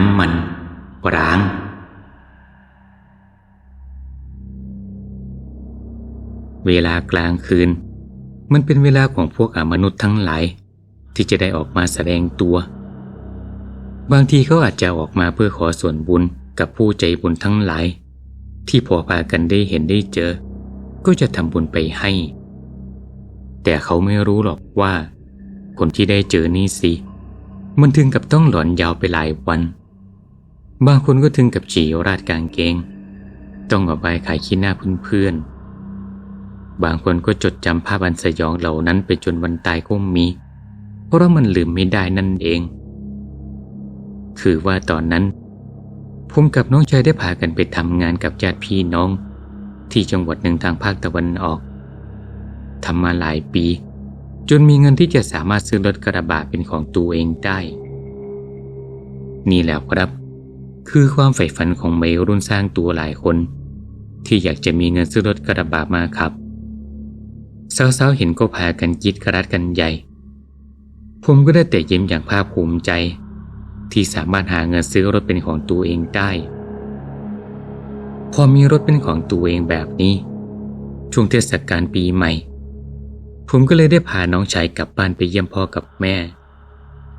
มน้ำมันร้าง เวลากลางคืน มันเป็นเวลาของพวกอมนุษย์ทั้งหลาย ที่จะได้ออกมาแสดงตัว บางทีเขาอาจจะออกมาเพื่อขอส่วนบุญกับผู้ใจบุญทั้งหลาย ที่พอพากันได้เห็นได้เจอ ก็จะทำบุญไปให้ แต่เขาไม่รู้หรอกว่า คนที่ได้เจอนี่สิมันถึงกับต้องหลอนยาวไปหลายวัน บางคนก็ถึงกับฉี่ราดกางเกง ต้องออกไปขายขี้หน้าเพื่อนๆ บางคนก็จดจำภาพอันสยองเหล่านั้นไปจนวันตายก็มี เพราะมันลืมไม่ได้นั่นเอง คือว่าตอนนั้น ผมกับน้องชายได้พากันไปทำงานกับญาติพี่น้อง ที่จังหวัดหนึ่งทางภาคตะวันออกทำมาหลายปี จนมีเงินที่จะสามารถซื้อรถกระบะเป็นของตัวเองได้ นี่แหละครับ คือความใฝ่ฝันของเมรุ่นสร้างตัวหลายคน ที่อยากจะมีเงินซื้อรถกระบะมาขับสาวๆเห็นก็พากันยิดกระดัดกันใหญ่ ผมก็ได้แต่ยิ้มอย่างภาคภูมิใจ ที่สามารถหาเงินซื้อรถเป็นของตัวเองได้ พอมีรถเป็นของตัวเองแบบนี้ ช่วงเทศกาลปีใหม่ ผมก็เลยได้พาน้องชายกลับบ้านไปเยี่ยมพ่อกับแม่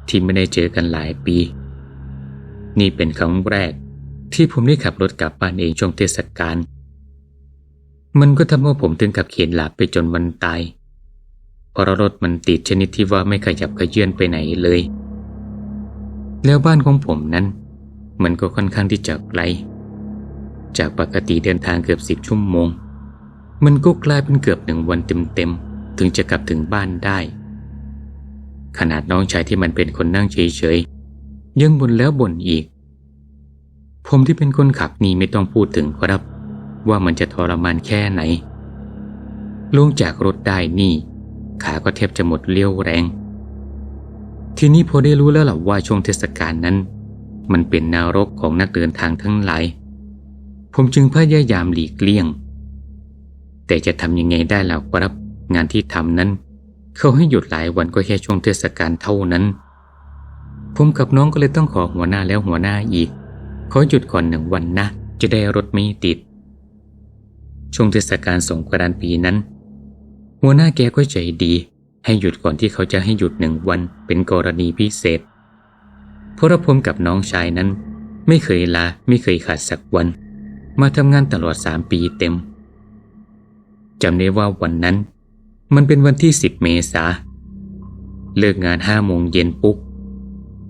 ที่ไม่ได้เจอกันหลายปี นี่เป็นครั้งแรก ที่ผมได้ขับรถกลับบ้านเองช่วงเทศกาลมันก็ทำให้ผมถึงกับเขียนหลับไปจนวันตายเพราะรถมันติดชนิดที่ว่าไม่ขยับขยื่นไปไหนเลย แล้วบ้านของผมนั้น มันก็ค่อนข้างที่จะไกล จากปกติเดินทางเกือบสิบชั่วโมง มันก็กลายเป็นเกือบหนึ่งวันเต็มๆ ถึงจะกลับถึงบ้านได้ ขนาดน้องชายที่มันเป็นคนนั่งเฉยๆยังบ่นแล้วบ่นอีก ผมที่เป็นคนขับนี่ไม่ต้องพูดถึงครับ ว่ามันจะทรมานแค่ไหน ลงจากรถได้นี่ ขาก็แทบจะหมดเลี้ยวแรง ทีนี้พอได้รู้แล้วล่ะว่าช่วงเทศกาลนั้น มันเป็นนารกของนักเดินทางทั้งหลาย ผมจึงพยายามหลีกเลี่ยง แต่จะทำยังไงได้ล่ะครับงานที่ทำนั้น เขาให้หยุดหลายวันก็แค่ช่วงเทศกาลเท่านั้น ผมกับน้องก็เลยต้องขอหัวหน้าแล้วหัวหน้าอีก ขอหยุดก่อนหนึ่งวันนะ จะได้รถไม่ติด ช่วงเทศกาลสงกรานต์ปีนั้น หัวหน้าแกก็ใจดี ให้หยุดก่อนที่เขาจะให้หยุดหนึ่งวันเป็นกรณีพิเศษเพราะผมกับน้องชายนั้น ไม่เคยลาไม่เคยขาดสักวัน มาทำงานตลอดสามปีเต็มจำได้ว่าวันนั้น มันเป็นวันที่สิบเมษาเลิกงานห้าโมงเย็นปุ๊บ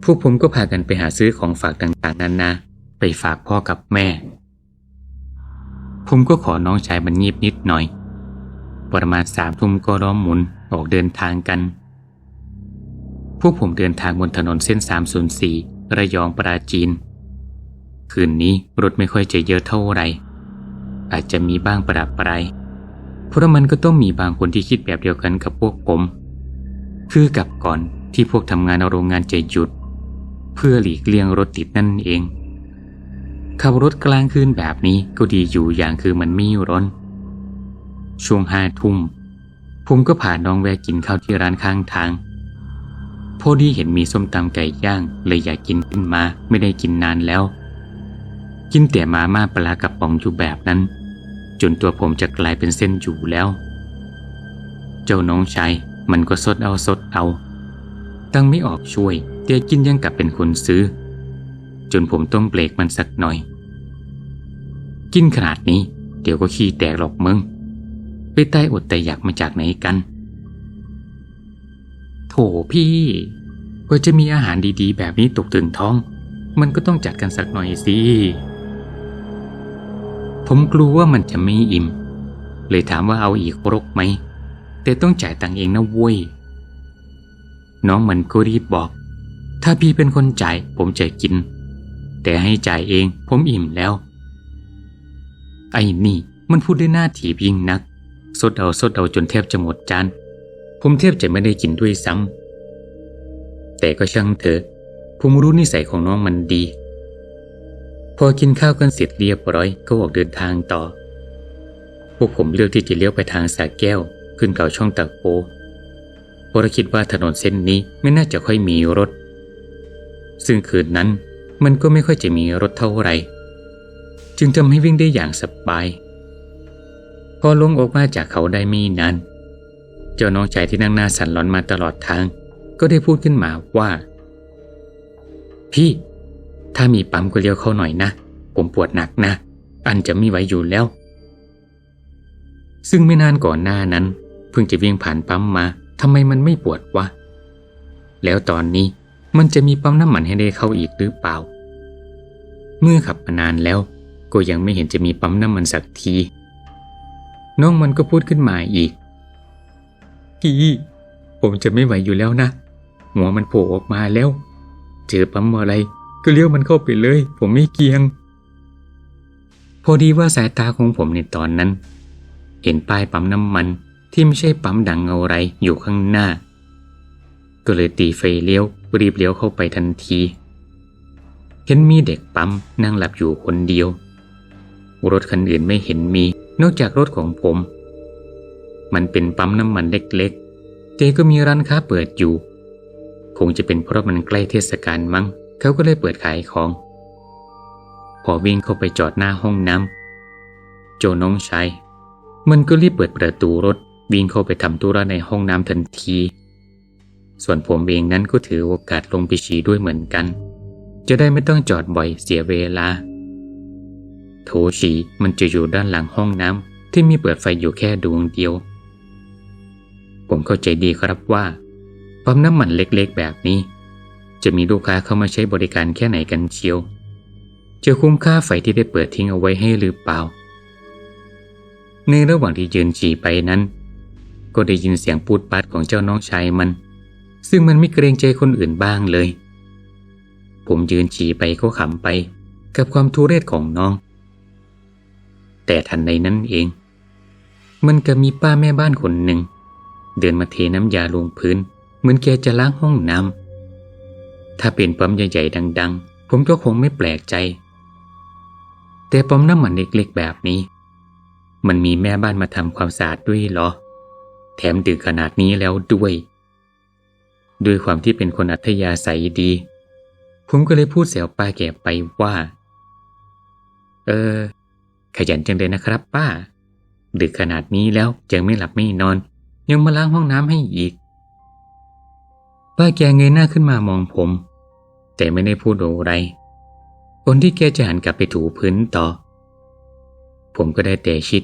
พวกผมก็พากันไปหาซื้อของฝากต่างๆนานา ไปฝากพ่อกับแม่ ผมก็ขอน้องชายมันงีบนิดหน่อย ประมาณสามทุ่มก็ร้อมหมุนออกเดินทางกัน พวกผมเดินทางบนถนนเส้น 304 ระยองปราจีน คืนนี้รถไม่ค่อยจะเยอะเท่าไหร่ อาจจะมีบ้างประดับปรายเพราะมันก็ต้องมีบางคนที่คิดแบบเดียวกันกับพวกผม คือกับก่อนที่พวกทำงานโรงงานจะหยุด เพื่อหลีกเลี่ยงรถติดนั่นเอง ขับรถกลางคืนแบบนี้ก็ดีอยู่อย่างคือมันไม่ร้อน ช่วงห้าทุ่ม ผมก็พานน้องแวะกินข้าวที่ร้านข้างทาง พอดีเห็นมีส้มตำไก่ย่างเลยอยากกินขึ้นมาไม่ได้กินนานแล้ว กินแต่มาม่าปลากระป๋องอยู่แบบนั้น จนตัวผมจะกลายเป็นเส้นอยู่แล้ว เจ้าน้องชายมันก็สดเอาสดเอา ตั้งไม่ออกช่วยแต่กินยังกลับเป็นคนซื้อ จนผมต้องเบรกมันสักหน่อย กินขนาดนี้ เดี๋ยวก็ขี้แตกหรอกมึง ไปใต้อดแต่อยากมาจากไหนกัน โถพี่ก็จะมีอาหารดีๆ แบบนี้ตกถึงท้อง มันก็ต้องจัดกันสักหน่อยสิ ผมกลัวว่ามันจะไม่อิ่ม เลยถามว่าเอาอีกรกไหม แต่ต้องจ่ายตังเองนะเว้ย น้องมันก็รีบบอก ถ้าพี่เป็นคนจ่ายผมจะกิน แต่ให้จ่ายเองผมอิ่มแล้ว ไอ้นี่มันพูดได้หน้าถีบยิ่งนัก สดเอาสดเอาจนแทบจะหมดจาน ผมแทบจะไม่ได้กินด้วยซ้ำ แต่ก็ช่างเถอะ ผมรู้นิสัยของน้องมันดี พอกินข้าวกันเสร็จเรียบร้อยก็ออกเดินทางต่อ พวกผมเลือกที่จะเลี้ยวไปทางสาแก้ว ขึ้นเขาช่องตะโกเพราะคิดว่าถนนเส้นนี้ไม่น่าจะค่อยมีรถ ซึ่งคืนนั้น มันก็ไม่ค่อยจะมีรถเท่าไหร่ จึงทำให้วิ่งได้อย่างสบาย พอลงออกมาจากเขาได้ม่นานเจ้าน้องชายที่นั่งหน้าสันหลอนมาตลอดทาง ก็ได้พูดขึ้นมาว่า พี่ ถ้ามีปั๊มก็เลี้ยวเข้าหน่อยนะ ผมปวดหนักนะ อันจะไม่ไหวอยู่แล้ว ซึ่งไม่นานก่อนหน้านั้น เพิ่งจะวิ่งผ่านปั๊มมาทำไมมันไม่ปวดวะแล้วตอนนี้ มันจะมีปั๊มน้ำมันให้ได้เข้าอีกหรือเปล่า เมื่อขับมานานแล้วก็ยังไม่เห็นจะมีปั๊มน้ำมันสักที น้องมันก็พูดขึ้นมาอีกพี่ผมจะไม่ไหวอยู่แล้วนะ หัวมันโผล่ออกมาแล้ว เจอปั๊มอะไร ก็เลี้ยวมันเข้าไปเลย ผมไม่เกียง พอดีว่าสายตาของผมในตอนนั้น เห็นป้ายปั๊มน้ำมันที่ไม่ใช่ปั๊มดังเงาไรอยู่ข้างหน้า ก็เลยตีไฟเลี้ยวรีบเลี้ยวเข้าไปทันที เห็นมีเด็กปั๊มนั่งหลับอยู่คนเดียว รถคันอื่นไม่เห็นมี นอกจากรถของผม มันเป็นปั๊มน้ำมันเล็กๆแต่ก็มีร้านค้าเปิดอยู่ คงจะเป็นเพราะมันใกล้เทศกาลมั้ง เขาก็เลยเปิดขายของ พอวิ่งเข้าไปจอดหน้าห้องน้ำโจน้องชายมันก็รีบเปิดประตูรถวิ่งเข้าไปทำธุระในห้องน้ำทันที ส่วนผมเองนั้นก็ถือโอกาสลงไปฉี่ด้วยเหมือนกัน จะได้ไม่ต้องจอดบ่อยเสียเวลา โถฉี่มันจะอยู่ด้านหลังห้องน้ำที่มีเปิดไฟอยู่แค่ดวงเดียว ผมเข้าใจดีครับว่าปั๊มน้ำมันเล็กๆแบบนี้ จะมีลูกค้าเข้ามาใช้บริการแค่ไหนกันเชียว จะคุ้มค่าไฟที่ได้เปิดทิ้งเอาไว้ให้หรือเปล่า ในระหว่างที่ยืนฉี่ไปนั้น ก็ได้ยินเสียงปูดปัดของเจ้าน้องชายมัน ซึ่งมันไม่เกรงใจคนอื่นบ้างเลย ผมยืนฉี่ไปก็ขำไป กับความทุเรศของน้อง แต่ทันในนั้นเอง มันก็มีป้าแม่บ้านคนหนึ่ง เดินมาเทน้ำยาลงพื้น เหมือนแกจะล้างห้องน้ำถ้าเป็นปั๊มใหญ่ๆดัง ๆ ผมก็คงไม่แปลกใจ แต่ปั๊มน้ำมันเล็กๆแบบนี้ มันมีแม่บ้านมาทำความสะอาดด้วยเหรอ แถมดึกขนาดนี้แล้วด้วย ด้วยความที่เป็นคนอัธยาศัยดี ผมก็เลยพูดเสียวป้าแก่ไปว่า เออ ขยันจังเลยนะครับป้า ดึกขนาดนี้แล้วยังไม่หลับไม่นอน ยังมาล้างห้องน้ำให้อีก ป้าแกเงยหน้าขึ้นมามองผม แต่ไม่ได้พูดอะไรคนที่แกจะหันกลับไปถูพื้นต่อ ผมก็ได้แต่ชิด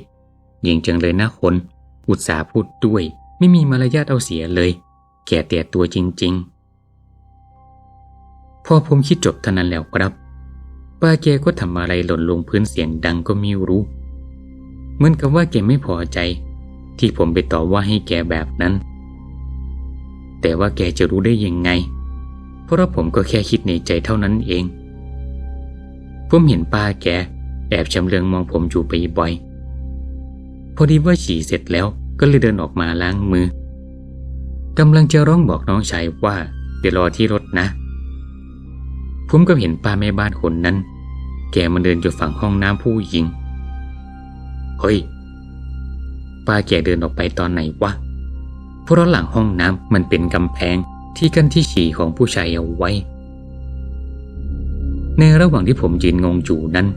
ยิงจังเลยนะคน อุตส่าห์พูดด้วย ไม่มีมารยาทเอาเสียเลย แก่แต่ตัวจริง ๆ พอผมคิดจบเท่านั้นแล้วครับ ป้าแกก็ทำอะไรหล่นลงพื้นเสียงดังก็ไม่รู้ เหมือนกับว่าแกไม่พอใจ ที่ผมไปต่อว่าให้แกแบบนั้น แต่ว่าแกจะรู้ได้ยังไง เพราะผมก็แค่คิดในใจเท่านั้นเอง ผมเห็นป้าแกแอบชำเลืองมองผมอยู่ไปบ่อย พอดีว่าฉี่เสร็จแล้วก็เลยเดินออกมาล้างมือ กำลังจะร้องบอกน้องชายว่าเดี๋ยวรอที่รถนะ ผมก็เห็นป้าแม่บ้านคนนั้น แกมันเดินอยู่ฝั่งห้องน้ำผู้หญิง เฮ้ย ป้าแกเดินออกไปตอนไหนวะ เพราะหลังห้องน้ำมันเป็นกำแพงที่กั้นที่ฉี่ของผู้ชายเอาไว้ ในระหว่างที่ผมยืนงงอยู่นั้น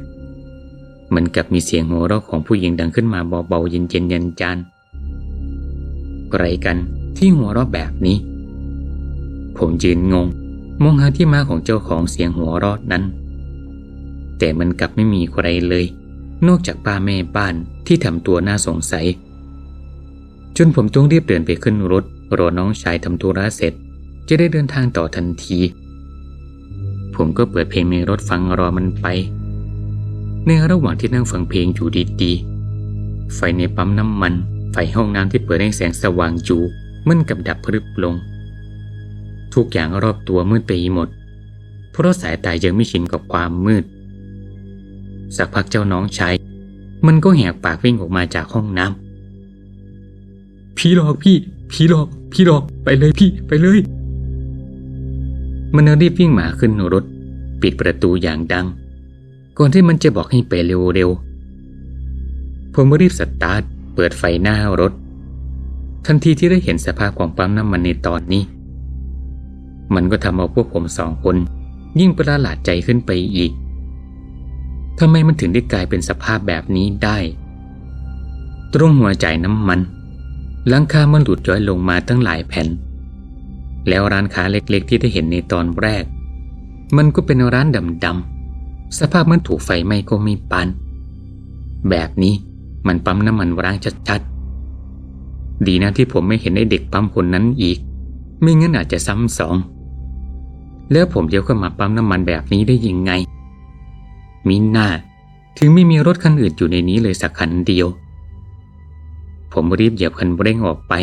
มันกับมีเสียงหัวเราะของผู้หญิงดังขึ้นมาเบาๆเย็นๆยันจานใครกัน ที่หัวเราะแบบนี้ ผมยืนงง มองหาที่มาของเจ้าของเสียงหัวเราะนั้น แต่มันกลับไม่มีใครเลย นอกจากป้าแม่บ้านที่ทำตัวน่าสงสัย จนผมต้องรีบเดินไปขึ้นรถรอน้องชายทำธุระเสร็จ จะได้เดินทางต่อทันที ผมก็เปิดเพลงในรถฟังรอมันไป ในระหว่างที่นั่งฟังเพลงอยู่ดีๆไฟในปั๊มน้ำมัน ไฟห้องน้ำที่เปิดให้แสงสว่างอยู่ มันกับดับพรึบลง ทุกอย่างรอบตัวมืดไปหมด เพราะสายตายังไม่ชินกับความมืด สักพักเจ้าน้องชายมันก็แหกปากวิ่งออกมาจากห้องน้ำพี่หลอกพี่พี่หลอกพี่หลอกไปเลยพี่ไปเลย มันรีบวิ่งมาขึ้นรถ ปิดประตูอย่างดัง ก่อนที่มันจะบอกให้ไปเร็วๆผมรีบสตาร์ทเปิดไฟหน้ารถ ทันทีที่ได้เห็นสภาพของปั๊มน้ำมันในตอนนี้ มันก็ทำเอาพวกผมสองคน ยิ่งประหลาดใจขึ้นไปอีกทำไมมันถึงได้กลายเป็นสภาพแบบนี้ได้ ตรงหัวจ่ายน้ำมันหลังคามันหลุดย้อยลงมาตั้งหลายแผ่น แล้วร้านค้าเล็กๆ ที่ได้เห็นในตอนแรก มันก็เป็นร้านดำๆสภาพมันถูกไฟไหม้ก็ไม่ปานแบบนี้มันปั๊มน้ำมันร้างชัดๆ ดีนะที่ผมไม่เห็นไอ้เด็กปั๊มคนนั้นอีก ไม่งั้นอาจจะซ้ำสอง แล้วผมเดียวเข้ามาปั๊มน้ำมันแบบนี้ได้ยังไง มิน่า ถึงไม่มีรถคันอื่นอยู่ในนี้เลยสักคันเดียว ผมรีบเหยียบคันเร่งออกไป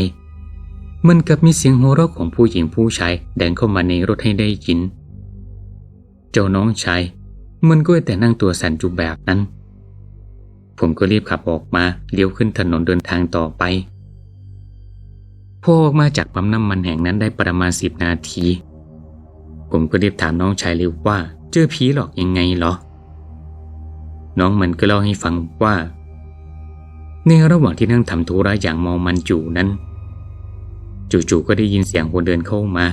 มันกับมีเสียงหัวเราะของผู้หญิงผู้ชายแดงเข้ามาในรถให้ได้ยิน เจ้าน้องชายมันก็แต่นั่งตัวสั่นอยู่แบบนั้น ผมก็รีบขับออกมาเลี้ยวขึ้นถนนเดินทางต่อไป พอออกมาจากปั๊มน้ำมันแห่งนั้นได้ประมาณสิบนาที ผมก็รีบถามน้องชายเร็วว่า เจอผีหลอกยังไงเหรอ น้องมันก็เล่าให้ฟังว่า ในระหว่างที่นั่งทำธุระอย่างเมามันอยู่นั้น จู่ๆก็ได้ยินเสียงคนเดินเข้ามา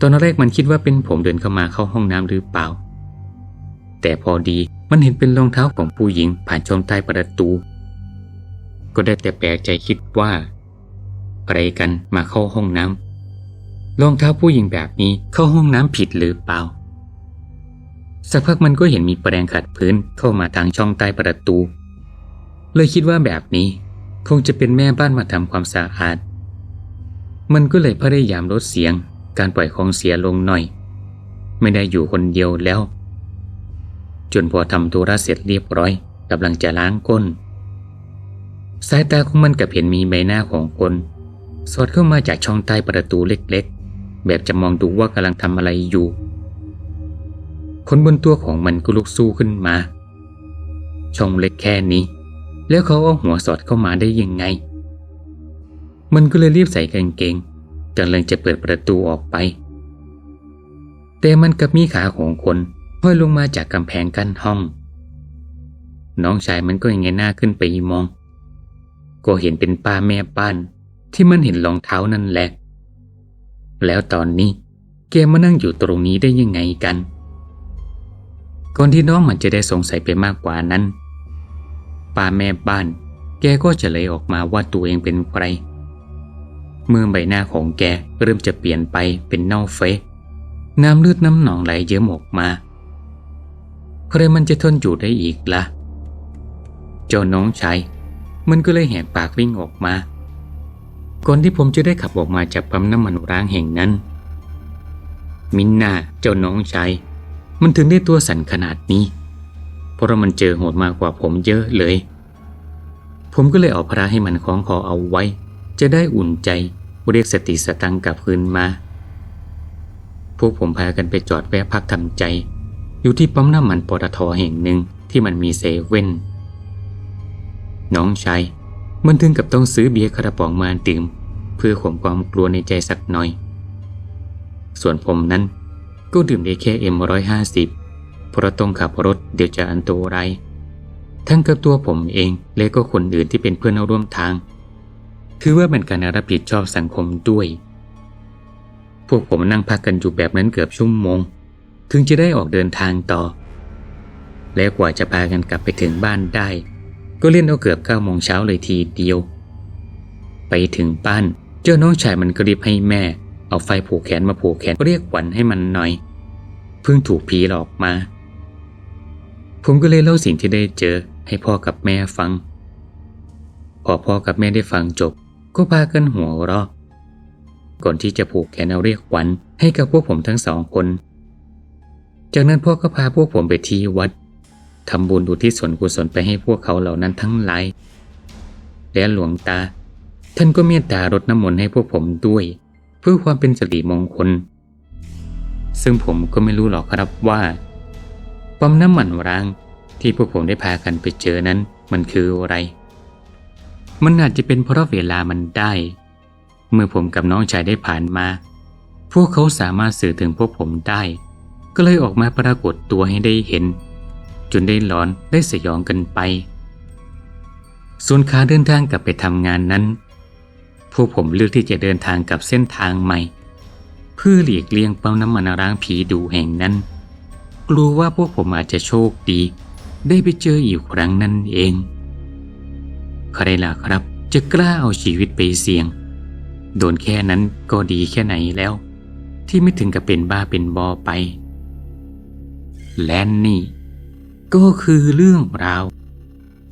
ตอนแรกมันคิดว่าเป็นผมเดินเข้ามาเข้าห้องน้ำหรือเปล่า แต่พอดีมันเห็นเป็นรองเท้าของผู้หญิงผ่านช่องใต้ประตู ก็ได้แต่แปลกใจคิดว่า อะไรกันมาเข้าห้องน้ำรองเท้าผู้หญิงแบบนี้เข้าห้องน้ำผิดหรือเปล่า สักพักมันก็เห็นมีแปรงขัดพื้นเข้ามาทางช่องใต้ประตู เลยคิดว่าแบบนี้ คงจะเป็นแม่บ้านมาทำความสะอาด มันก็เลยพยายามลดเสียง การปล่อยของเสียลงหน่อย ไม่ได้อยู่คนเดียวแล้ว จนพอทำธุระเสร็จเรียบร้อยกำลังจะล้างก้นสายตาของมันกับเห็นมีใบหน้าของคน สอดเข้ามาจากช่องใต้ประตูเล็กๆ แบบจะมองดูว่ากำลังทำอะไรอยู่คนบนตัวของมันก็ลุกสู้ขึ้นมา ช่องเล็กแค่นี้ แล้วเขาเอาหัวสอดเข้ามาได้ยังไง มันก็เลยรีบใส่กางเกงกำลังจะเปิดประตูออกไป แต่มันกับมีขาของคนห้อยลงมาจากกำแพงกั้นห้อง น้องชายมันก็ยังไงหน้าขึ้นไปมอง ก็เห็นเป็นป้าแม่ป้าน ที่มันเห็นรองเท้านั่นแหละ แล้วตอนนี้แกมานั่งอยู่ตรงนี้ได้ยังไงกันก่อนที่น้องมันจะได้สงสัยไปมากกว่านั้น ป้าแม่บ้าน แกก็จะเลยออกมาว่าตัวเองเป็นใคร เมื่อใบหน้าของแกเริ่มจะเปลี่ยนไปเป็นเน่าเฟะน้ำเลือดน้ำหนองไหลเยิ้มออกมา ใครมันจะทนอยู่ได้อีกละ่ะ เจ้าน้องชายมันก็เลยแหกปากวิ่งออกมา ก่อนที่ผมจะได้ขับออกมาจากปั๊มน้ำมันร้างแห่งนั้น มินนาเจ้าน้องชายมันถึงได้ตัวสั่นขนาดนี้ เพราะมันเจอโหดมากกว่าผมเยอะเลย ผมก็เลยเอาพระให้มันคล้องคอเอาไว้ จะได้อุ่นใจเรียกสติสตังกลับคืนมา พวกผมพากันไปจอดแวะพักทำใจ อยู่ที่ปั๊มน้ำมันปตทแห่งหนึ่งที่มันมีเซเว่นน้องชาย มันถึงกับต้องซื้อเบียร์กระป๋องมาดื่ม เพื่อข่มความกลัวในใจสักหน่อย ส่วนผมนั้นก็ดื่มได้แค่เอ็มร้อยห้าสิบเพราะต้องขับรถเดี๋ยวจะอันตรายทั้งกับตัวผมเองและก็คนอื่นที่เป็นเพื่อนร่วมทาง ถือว่าเป็นการรับผิดชอบสังคมด้วย พวกผมนั่งพักกันอยู่แบบนั้นเกือบชั่วโมง ถึงจะได้ออกเดินทางต่อ และกว่าจะพากันกลับไปถึงบ้านได้ ก็เล่นเอาเกือบเก้าโมงเช้าเลยทีเดียว ไปถึงบ้านเจ้าน้องชายมันก็รีบให้แม่ เอาไฟผูกแขนมาผูกแขนเรียกขวัญให้มันหน่อย เพิ่งถูกผีหลอกมา ผมก็เลยเล่าสิ่งที่ได้เจอให้พ่อกับแม่ฟัง พอพ่อกับแม่ได้ฟังจบ ก็พากันหัวเราะก่อนที่จะผูกแขนเอาเรียกขวัญให้กับพวกผมทั้งสองคน จากนั้นพ่อก็พาพวกผมไปที่วัด ทำบุญอุทิศส่วนกุศลไปให้พวกเขาเหล่านั้นทั้งหลาย และหลวงตา ท่านก็เมตตารดน้ำมนต์ให้พวกผมด้วย เพื่อความเป็นสิริมงคล ซึ่งผมก็ไม่รู้หรอกครับว่าปั๊มน้ำมันร้างที่พวกผมได้พากันไปเจอนั้นมันคืออะไร มันอาจจะเป็นเพราะเวลามันได้ เมื่อผมกับน้องชายได้ผ่านมา พวกเขาสามารถสื่อถึงพวกผมได้ ก็เลยออกมาปรากฏตัวให้ได้เห็น จนได้หลอนได้สยองกันไป ส่วนขาเดินทางกลับไปทำงานนั้น พวกผมเลือกที่จะเดินทางกับเส้นทางใหม่ เพื่อหลีกเลี่ยงเปั๊มน้ำมันร้างผีดูแห่งนั้น กลัวว่าพวกผมอาจจะโชคดี ได้ไปเจออีกครั้งนั่นเองใครล่ะครับ จะกล้าเอาชีวิตไปเสี่ยง โดนแค่นั้นก็ดีแค่ไหนแล้ว ที่ไม่ถึงกับเป็นบ้าเป็นบอไป และนี่ ก็คือเรื่องราว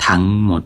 ทั้งหมด